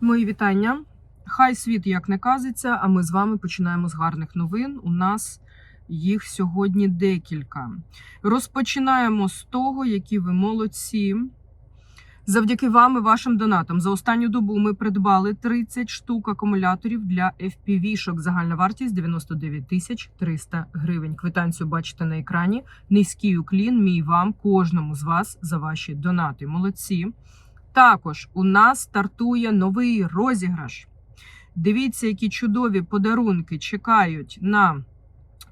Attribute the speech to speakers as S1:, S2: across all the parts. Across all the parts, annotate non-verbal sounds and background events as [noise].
S1: Мої вітання. Хай світ як не казиться, а ми з вами починаємо з гарних новин. У нас їх сьогодні декілька. Розпочинаємо з того, які ви молодці. Завдяки вам і вашим донатам за останню добу ми придбали 30 штук акумуляторів для FPV-шок. Загальна вартість 99 тисяч 300 гривень. Квитанцію бачите на екрані. Низький уклін, мій вам, кожному з вас за ваші донати. Молодці. Також у нас стартує новий розіграш. Дивіться, які чудові подарунки чекають на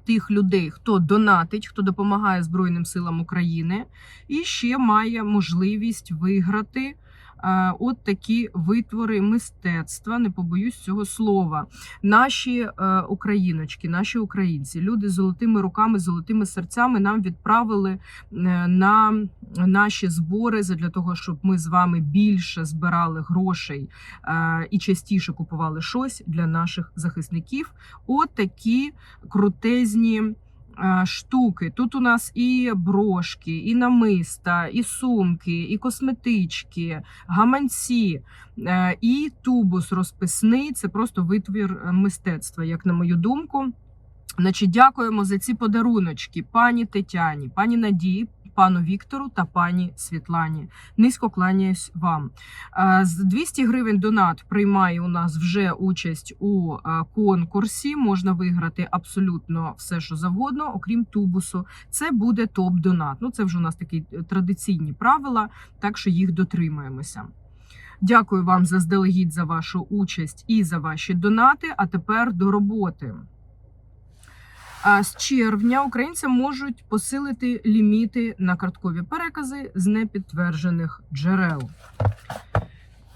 S1: тих людей, хто донатить, хто допомагає Збройним силам України, і ще має можливість виграти. Е, От такі витвори мистецтва, не побоюсь цього слова. Наші е, україночки, наші українці, люди з золотими руками, золотими серцями нам відправили е, на наші збори для того, щоб ми з вами більше збирали грошей і частіше купували щось для наших захисників. От такі крутезні. Е, Штуки тут у нас і брошки, і намиста, і сумки, і косметички, гаманці, е, і тубус розписний. Це просто витвір е, мистецтва, як на мою думку. Значить, дякуємо за ці подаруночки пані Тетяні, пані Надії, пану Віктору та пані Світлані. Низько кланяюсь вам. Е, З 200 гривень донат приймає у нас вже участь у е, конкурсі. Можна виграти абсолютно все, що завгодно, окрім тубусу. Це буде топ-донат. Ну, це вже у нас такі е, традиційні правила, так що їх дотримуємося. Дякую вам заздалегідь за вашу участь і за ваші донати. А тепер до роботи. З червня українці можуть посилити ліміти на карткові перекази з непідтверджених джерел.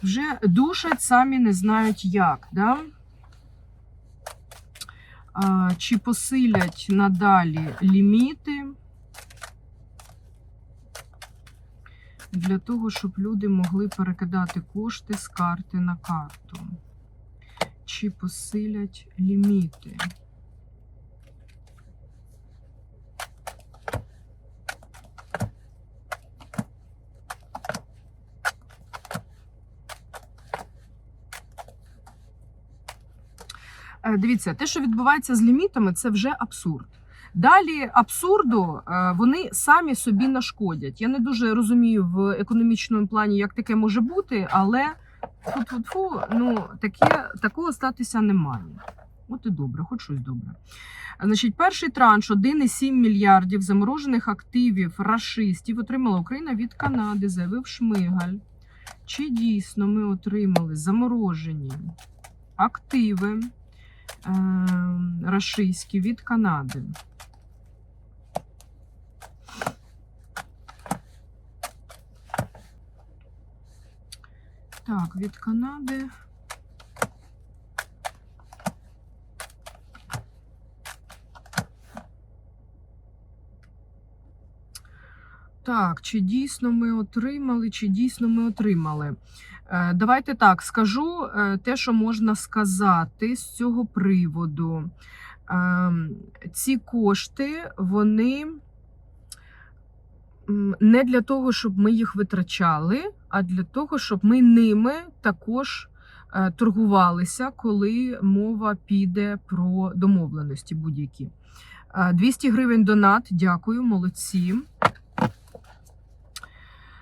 S1: Вже душать, самі не знають як. Да? Чи посилять надалі ліміти для того, щоб люди могли перекидати кошти з карти на карту? Чи посилять ліміти? Дивіться, те, що відбувається з лімітами, це вже абсурд. Далі абсурду е, вони самі собі нашкодять. Я не дуже розумію в економічному плані, як таке може бути, але фу-фу-фу, ну таке такого статися не має. От і добре, хоч щось добре. Значить, перший транш 1,7 мільярдів заморожених активів рашистів отримала Україна від Канади, заявив Шмигаль. Чи дійсно ми отримали заморожені активи? Е, рашистські від Канади. Так, від Канади. Так, чи дійсно ми отримали, чи дійсно ми отримали? Е, Давайте так скажу е, те, що можна сказати з цього приводу. Ем, Ці кошти, вони не для того, щоб ми їх витрачали, а для того, щоб ми ними також е, торгувалися, коли мова піде про домовленості будь-які. Е, 200 гривень донат. Дякую, молодці.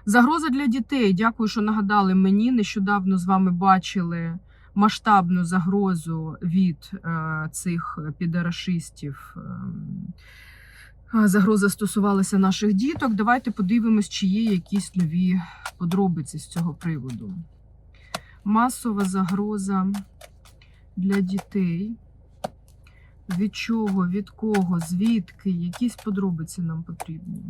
S1: Загроза для дітей. Дякую, що нагадали мені. Нещодавно з вами бачили масштабну загрозу від е, цих підарашистів. Е, загроза стосувалася наших діток. Давайте подивимось, чи є якісь нові подробиці з цього приводу. Масова загроза для дітей. Від чого, від кого, звідки? Якісь подробиці нам потрібні.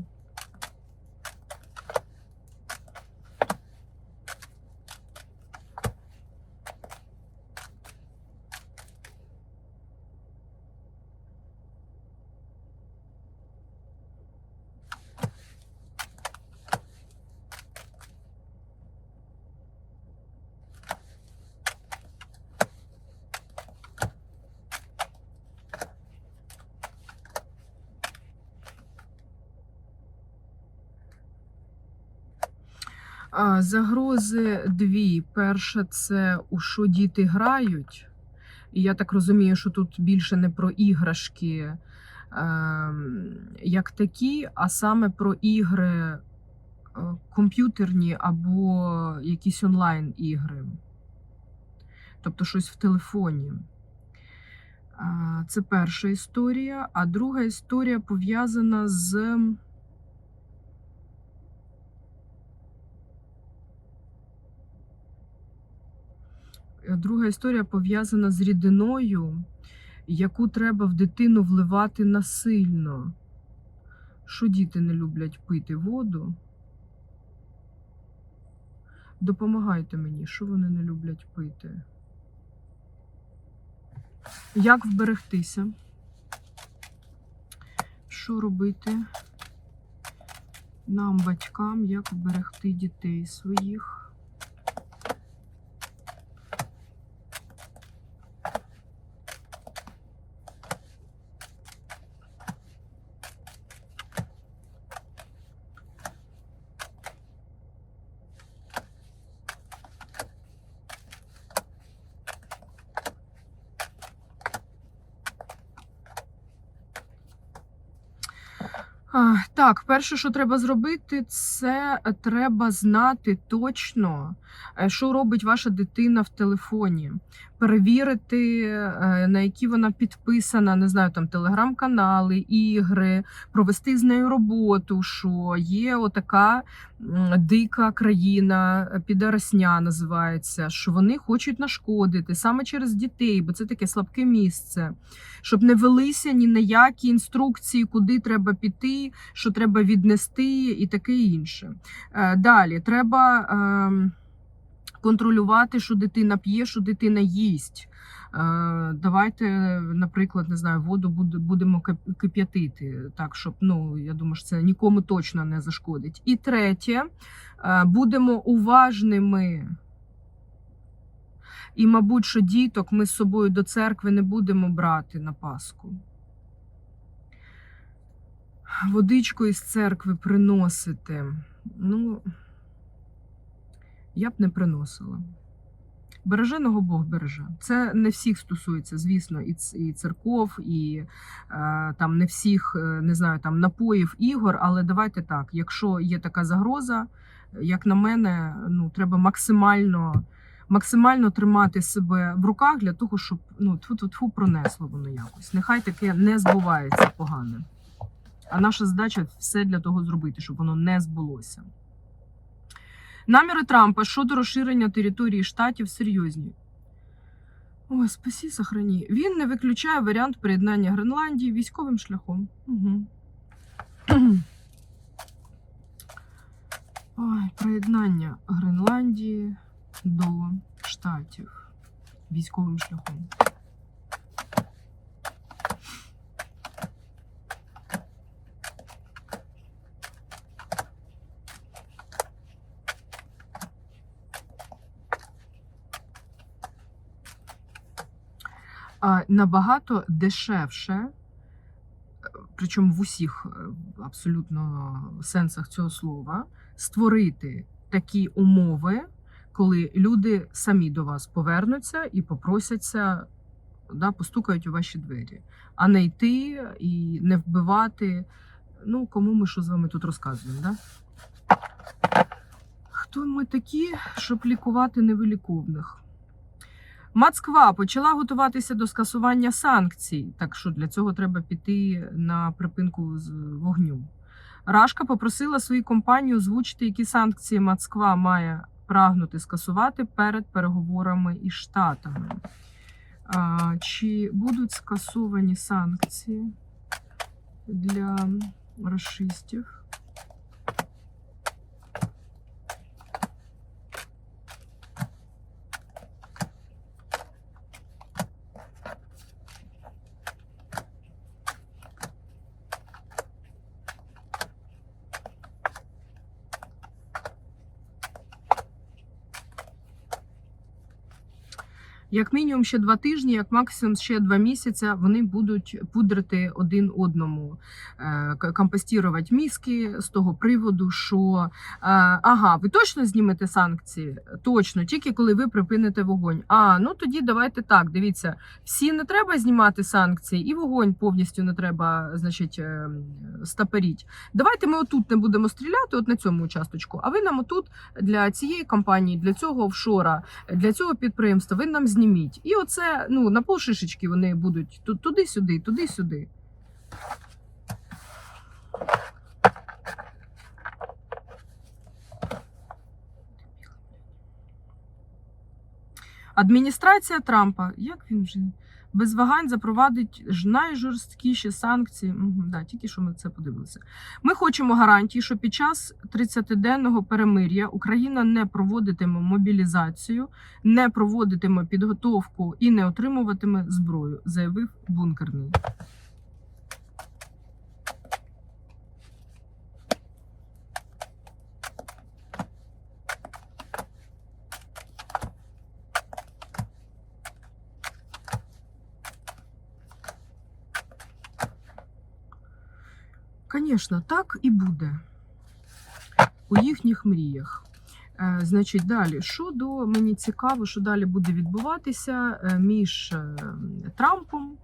S1: Загрози дві. Перша це у що діти грають. І я так розумію, що тут більше не про іграшки ем, як такі, а саме про ігри е, комп'ютерні або якісь онлайн-ігри. Тобто щось в телефоні. Це перша історія. А друга історія пов'язана з. Друга історія пов'язана з рідиною, яку треба в дитину вливати насильно. Що діти не люблять пити воду? Допомагайте мені, що вони не люблять пити? Як вберегтися? Що робити нам, батькам, як вберегти дітей своїх? Так, перше, що треба зробити, це треба знати точно, е, що робить ваша дитина в телефоні. Перевірити, е, на які вона підписана, не знаю, там телеграм-канали, ігри, провести з нею роботу, що є отака дика країна, підарасня називається, що вони хочуть нашкодити саме через дітей, бо це таке слабке місце, щоб не велися ні на які інструкції, куди треба піти, що треба віднести і таке інше. Е, Далі треба ем, контролювати, що дитина п'є, що дитина їсть. Е, Давайте, наприклад, не знаю, воду будемо кип'ятити, так щоб ну я думаю, що це нікому точно не зашкодить. І третє, е, будемо уважними. І, мабуть, що діток ми з собою до церкви не будемо брати на Пасху. Водичку із церкви приносити. Ну, я б не приносила. Береженого Бог береже. Це не всіх стосується, звісно, і, церков, і е, там не всіх, е, не знаю, там напоїв, ігор. Але давайте так: якщо є така загроза, як на мене, ну треба максимально, максимально тримати себе в руках для того, щоб ну тфу-тфу-тфу пронесло воно якось. Нехай таке не збувається погане. А наша задача все для того зробити, щоб воно не збулося. Наміри Трампа щодо розширення території штатів серйозні. Ой, спасі, сохрані. Він не виключає варіант приєднання Гренландії військовим шляхом. Угу. [clears throat] Ой, приєднання Гренландії до штатів військовим шляхом. Набагато дешевше, е, причому в усіх е, абсолютно сенсах цього слова, створити такі умови, коли люди самі до вас повернуться і попросяться, да, постукають у ваші двері, а не йти і не вбивати. Ну, кому ми що з вами тут розказуємо, да? Хто ми такі, щоб лікувати невиліковних? Москва почала готуватися до скасування санкцій, так що для цього треба піти на припинку з вогню. Рашка попросила свою компанію озвучити, які санкції Москва має прагнути скасувати перед переговорами із Штатами. А, чи будуть скасовані санкції для расистів? Як мінімум ще два тижні, як максимум ще два місяці, вони будуть пудрити один одному, е, компостувати мізки з того приводу, що е, ага, ви точно знімете санкції? Точно, тільки коли ви припините вогонь. А ну тоді давайте так. Дивіться, всі не треба знімати санкції, і вогонь повністю не треба, значить, е, стаперіть. Давайте ми отут не будемо стріляти, от на цьому участочку. А ви нам отут для цієї компанії, для цього офшора, для цього підприємства, ви нам зніміть. І оце ну на полшишечки вони будуть туди-сюди, туди-сюди. Адміністрація Трампа, як він вже без вагань запровадить ж найжорсткіші санкції. Да, тільки що ми це подивилися. Ми хочемо гарантії, що під час 30-денного перемир'я Україна не проводитиме мобілізацію, не проводитиме підготовку і не отримуватиме зброю, заявив бункерний. Звісно, так і буде у їхніх мріях. Е, Значить, далі, що до мені цікаво, що далі буде відбуватися е, між е, Трампом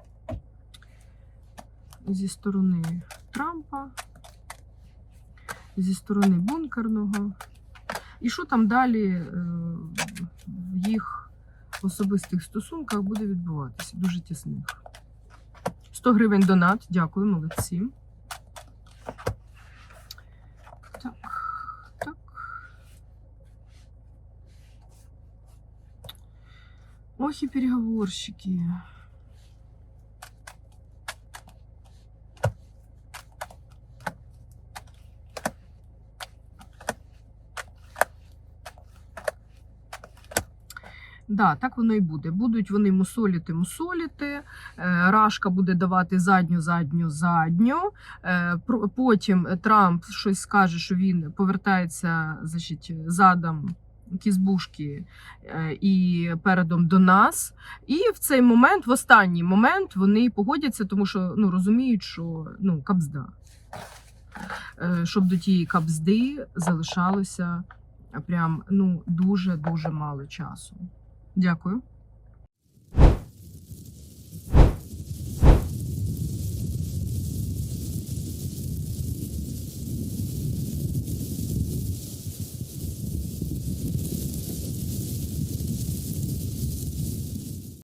S1: зі сторони Трампа, зі сторони бункерного. І що там далі в їх особистих стосунках буде відбуватися? Дуже тісних. 100 гривень донат. Дякую, молодці. Ох и переговорщики. Да, так воно і буде. Будуть вони мусоліти, мусоліти. Е, Рашка буде давати задню, задню, задню. Е, Потім Трамп щось скаже, що він повертається значить, задом кізбушки е, і передом до нас. І в цей момент, в останній момент, вони погодяться, тому що ну, розуміють, що ну, кабзда. Е, Щоб до тієї кабзди залишалося прям ну, дуже-дуже мало часу. Дякую.